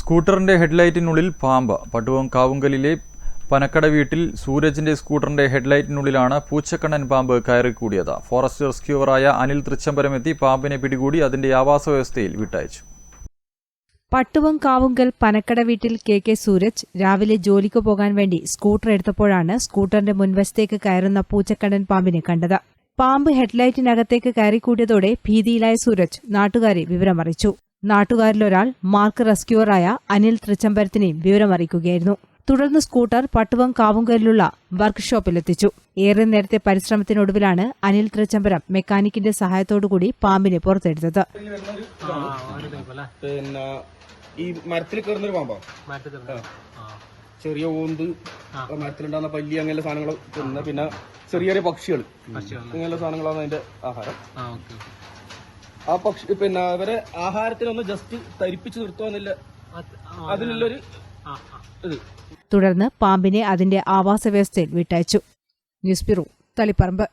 സ്കൂട്ടറിന്റെ ഹെഡ്ലൈറ്റിനുള്ളിൽ പാമ്പ്. പട്ടുവം കാവുങ്കലിലെ പനക്കട വീട്ടിൽ സൂരജിന്റെ സ്കൂട്ടറിന്റെ ഹെഡ്ലൈറ്റിനുള്ളിലാണ് പൂച്ചക്കണ്ണൻ പാമ്പ് കയറിക്കൂടിയത്. ഫോറസ്റ്റ് റെസ്ക്യൂവറായ അനിൽ തൃച്ചംബരം എത്തി പാമ്പിനെ പിടികൂടി അതിന്റെ ആവാസ വ്യവസ്ഥയിൽ വിട്ടയച്ചു. പട്ടുവം കാവുങ്കൽ പനക്കട വീട്ടിൽ കെ കെ സൂരജ് രാവിലെ ജോലിക്ക് പോകാൻ വേണ്ടി സ്കൂട്ടർ എടുത്തപ്പോഴാണ് സ്കൂട്ടറിന്റെ മുൻവശത്തേക്ക് കയറുന്ന പൂച്ചക്കണ്ണൻ പാമ്പിനെ കണ്ടത്. പാമ്പ് ഹെഡ്ലൈറ്റിനകത്തേക്ക് കയറിക്കൂടിയതോടെ ഭീതിയിലായ സൂരജ് നാട്ടുകാരെ വിവരമറിയിച്ചു. നാട്ടുകാരിലൊരാൾ മാർക്ക് റെസ്ക്യൂവറായ അനിൽ തൃച്ചംബരത്തിനെയും വിവരമറിയിക്കുകയായിരുന്നു. തുടർന്ന് സ്കൂട്ടർ പട്ടുവം കാവുങ്കലിലുള്ള വർക്ക്ഷോപ്പിലെത്തിച്ചു. ഏറെ നേരത്തെ പരിശ്രമത്തിനൊടുവിലാണ് അനിൽ തൃച്ചംബരം മെക്കാനിക്കിന്റെ സഹായത്തോടുകൂടി പാമ്പിനെ പുറത്തെടുത്തത്. പിന്നെ ഈ മരത്തിൽ കയറുന്നൊരു പാമ്പാ? ചെറിയ ഓന്ത് മരത്തിലുണ്ടാകുന്ന പല്ലി അങ്ങനെയുള്ള സാധനങ്ങൾ തിന്ന പിന്നെ ചെറിയ ചെറിയ പക്ഷികൾ അങ്ങനെയുള്ള സാധനങ്ങളാണ് അതിന്റെ ആഹാരം. ആ പക്ഷി പിന്നെ അവരെ ആഹാരത്തിനൊന്ന് ജസ്റ്റ് തരിപ്പിച്ച് നിർത്തുവാന്നില്ല. അതിനുള്ളൊരു ഇത്. തുടർന്ന് പാമ്പിനെ അതിന്റെ ആവാസ വ്യവസ്ഥയിൽ വിട്ടയച്ചു. News bureau Taliparamba.